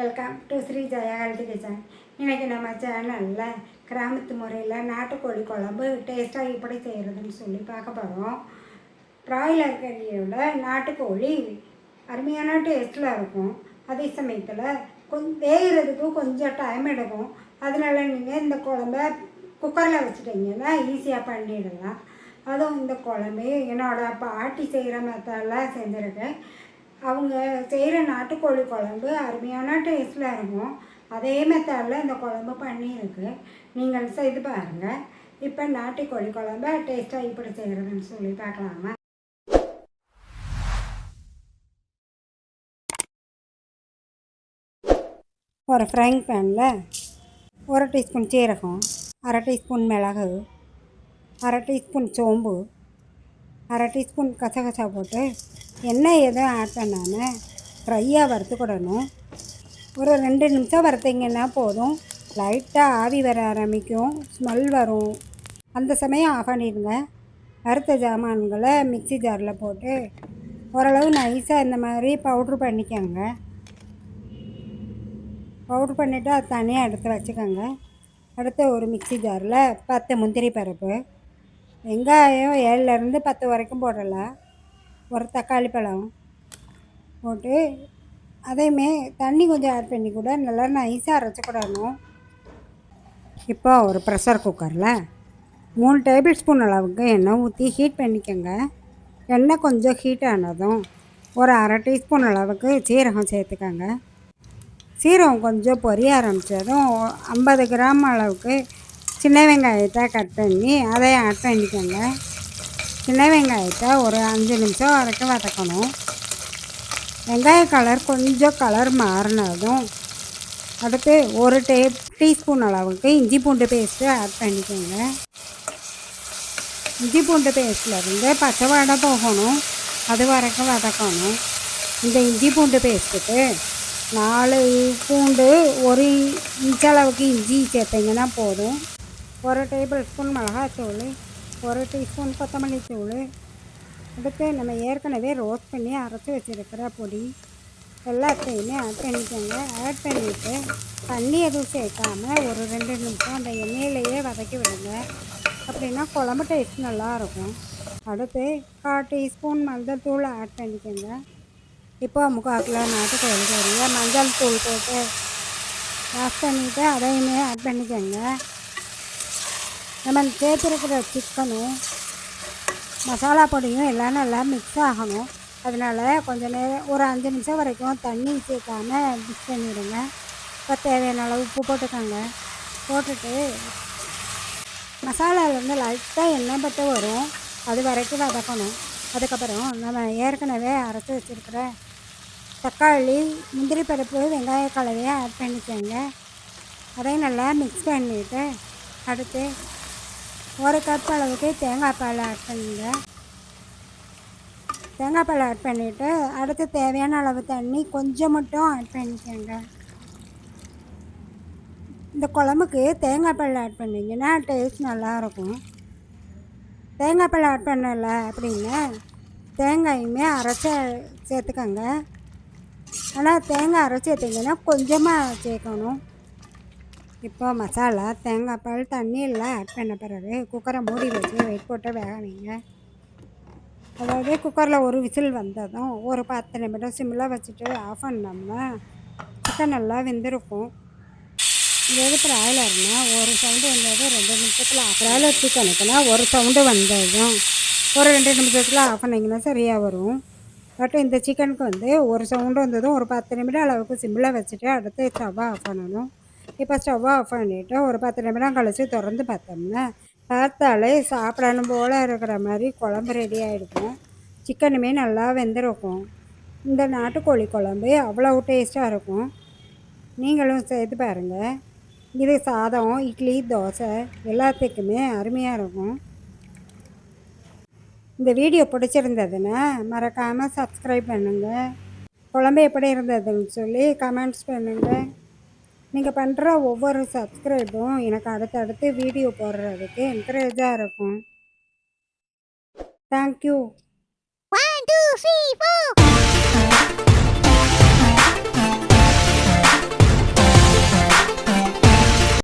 Welcome to Shri Jaya health kitchen இன்றைக்கி நம்ம சேனலில் கிராமத்து முறையில் நாட்டுக்கோழி குழம்பு டேஸ்ட்டாக எப்படி செய்கிறதுன்னு சொல்லி பார்க்க போகிறோம் ப்ராய்லர் கறியோட நாட்டுக்கோழி அருமையான டேஸ்ட்டில் இருக்கும். அதே சமயத்தில் கொஞ்சம் வேகிறதுக்கும் கொஞ்சம் டைம் எடுக்கும். அதனால நீங்கள் இந்த குழம்ப குக்கரில் வச்சுட்டிங்கன்னா ஈஸியாக பண்ணிடலாம். அதுவும் இந்த குழம்பு என்னோடய பாட்டி செய்கிற மெத்தடெலாம் செஞ்சுருக்கேன். அவங்க செய்கிற நாட்டுக்கோழி குழம்பு அருமையான டேஸ்ட்டில் இருக்கும். அதே மெத்தடில் இந்த குழம்பு பண்ணியிருக்கு. நீங்கள் செய்து பாருங்கள் இப்போ நாட்டுக்கோழி குழம்பு டேஸ்ட்டாக இப்படி செய்கிறதுன்னு சொல்லி பார்க்கலாமா? ஒரு ஃப்ரைங் பேனில் ஒரு டீஸ்பூன் சீரகம் அரை டீஸ்பூன் மிளகு அரை டீஸ்பூன் சோம்பு அரை டீஸ்பூன் கசகசா போட்டு எண்ணெய் எதுவும் ஆட் பண்ணாமல் ஃப்ரையாக வறுத்துக்கிடணும் ஒரு ரெண்டு நிமிஷம் வறுத்தீங்கன்னா போதும். லைட்டாக ஆவி வர ஆரம்பிக்கும். ஸ்மெல் வரும். அந்த சமயம் ஆஃப் பண்ணிடுங்க. வறுத்த ஜாமான்களை மிக்ஸி ஜாரில் போட்டு ஓரளவு நைஸாக இந்த மாதிரி பவுட்ரு பண்ணிக்கோங்க. பவுட்ரு பண்ணிவிட்டு அது தனியாக எடுத்து வச்சுக்கோங்க. அடுத்து ஒரு மிக்ஸி ஜாரில் பத்து முந்திரி பருப்பு. வெங்காயம் ஏழுலேருந்து பத்து வரைக்கும் போடலாம் ஒரு தக்காளி பழம் போட்டு அதையுமே தண்ணி கொஞ்சம் ஆட் பண்ணி கூட நல்லா நைஸாக அரைச்சிக்கிடணும் இப்போ ஒரு ப்ரெஷர் குக்கரில் மூணு டேபிள் ஸ்பூன் அளவுக்கு எண்ணெய் ஊற்றி ஹீட் பண்ணிக்கோங்க. எண்ணெய் கொஞ்சம் ஹீட் ஆனதும் ஒரு அரை டீஸ்பூன் அளவுக்கு சீரகம் சேர்த்துக்கோங்க. சீரகம் கொஞ்சம் பொரிய ஆரம்பித்ததும் ஐம்பது கிராம் அளவுக்கு சின்ன வெங்காயத்தை கட் பண்ணி அதை ஆட் பண்ணிக்கோங்க. சின்ன வெங்காயத்தை ஒரு அஞ்சு நிமிஷம் வரைக்கும் வதக்கணும். வெங்காய கலர் கொஞ்சம் கலர் மாறினதும் அடுத்து ஒரு டே டீஸ்பூன் அளவுக்கு இஞ்சி பூண்டு பேஸ்ட்டு ஆட் பண்ணிக்கோங்க. இஞ்சி பூண்டு பேஸ்ட்லேருந்து பச்சை வாடை போகணும். அது வரைக்கும் வதக்கணும். இந்த இஞ்சி பூண்டு பேஸ்ட்டுக்கு நாலு பூண்டு ஒரு இன்ச் அளவுக்கு இஞ்சி சேர்த்திங்கன்னா போதும். ஒரு டேபிள் ஸ்பூன் மிளகாத்தூள் ஒரு டீஸ்பூன் கொத்தமல்லி தூள். அடுத்து நம்ம ஏற்கனவே ரோஸ்ட் பண்ணி அரைச்சி வச்சுருக்கிற பொடி. எல்லாத்தையுமே ஆட் பண்ணிக்கோங்க. ஆட் பண்ணிவிட்டு தண்ணி எதுவும் சேர்க்காமல் ஒரு ரெண்டு நிமிஷம் அந்த எண்ணெயிலேயே வதக்கி விடுங்க. அப்படின்னா குழம்பு டேஸ்ட் நல்லாயிருக்கும். அடுத்து கால் டீஸ்பூன் மஞ்சள் தூள் ஆட் பண்ணிக்கோங்க. இப்போ முக்கால் கிலோ நாட்டுக்கோழி கறியை மஞ்சள் தூள் போட்டு வாஷ் பண்ணிவிட்டு அதையுமே ஆட் பண்ணிக்கோங்க. நம்ம சேர்த்துருக்கிற சிக்கனும் மசாலா பொடியும் எல்லாம் நல்லா மிக்ஸ் ஆகணும். அதனால் கொஞ்சம் நேரம் ஒரு அஞ்சு நிமிஷம் வரைக்கும் தண்ணி சேர்க்காம மிக்ஸ் பண்ணிவிடுங்க இப்போ தேவையான அளவு உப்பு போட்டுக்கோங்க. போட்டுட்டு மசாலாவிலேருந்து லைட்டாக எண்ணெய் பட்டு வரும். அது வரைக்கும் வதக்கணும். அதுக்கப்புறம் நம்ம ஏற்கனவே அரைச்சி வச்சுருக்கிற தக்காளி முந்திரி பருப்பு வெங்காய கலவையை ஆட் பண்ணிக்கோங்க. அதையும் நல்லா மிக்ஸ் பண்ணிவிட்டு அடுத்து ஒரு கப் அளவுக்கு தேங்காய் பால் ஆட் பண்ணுங்க. தேங்காய் பால் ஆட் பண்ணிவிட்டு அடுத்து தேவையான அளவு தண்ணி கொஞ்சம் மட்டும் ஆட் பண்ணிக்கோங்க. இந்த குழம்புக்கு தேங்காய் பால் ஆட் பண்ணிங்கன்னா டேஸ்ட் நல்லாயிருக்கும். தேங்காய் பால் ஆட் பண்ணலை அப்படின்னா தேங்காயுமே அரைச்சி சேர்த்துக்கோங்க. ஆனால் தேங்காய் அரைச்சி சேர்த்திங்கன்னா கொஞ்சமாக சேர்க்கணும். இப்போ மசாலா தேங்காய் பால் தண்ணி ஆட் பண்ண பிறகு குக்கரை மூடி வச்சு வெயிட் போட்டு வேக வைங்க. அதாவது குக்கரில் ஒரு விசில் வந்ததும் ஒரு பத்து நிமிடம் சிம்மில் வச்சுட்டு ஆஃப் பண்ணோம்னா சிக்கன் நல்லா வெந்திருக்கும். இந்த எது ஒரு சவுண்டு வந்தது ரெண்டு நிமிஷத்தில் பிராய்லர் சிக்கனுக்குனா ஒரு சவுண்டு வந்ததும் ஒரு ரெண்டு நிமிஷத்தில் ஆஃப் பண்ணிங்கன்னா சரியாக வரும். பட் இந்த சிக்கனுக்கு வந்து ஒரு சவுண்டு வந்ததும் ஒரு பத்து நிமிடம் அளவுக்கு சிம்மில் வச்சுட்டு அடுத்து ஸ்டவ்வை ஆஃப் பண்ணணும். இப்போ ஸ்டவ்வை ஆஃப் பண்ணிவிட்டு ஒரு பத்து நிமிடம் கழித்து திறந்து பார்த்தோம்னா பார்த்தாலே சாப்பிடணும் போல் இருக்கிற மாதிரி குழம்பு ரெடி ஆகிருக்கும் சிக்கனுமே நல்லா வெந்திருக்கும். இந்த நாட்டுக்கோழி குழம்பு அவ்வளோ டேஸ்ட்டாக இருக்கும். நீங்களும் செய்து பாருங்கள் இது சாதம் இட்லி தோசை எல்லாத்துக்குமே அருமையாக இருக்கும். இந்த வீடியோ பிடிச்சிருந்ததுன்னா மறக்காமல் சப்ஸ்கிரைப் பண்ணுங்கள் குழம்பு எப்படி இருந்ததுன்னு சொல்லி கமெண்ட்ஸ் பண்ணுங்கள் நீங்கள் பண்ணுற ஒவ்வொரு சப்ஸ்கிரைபும் எனக்கு அடுத்தடுத்து வீடியோ போடுறதுக்கு என்கரேஜாக இருக்கும் thank you One, two, three, four.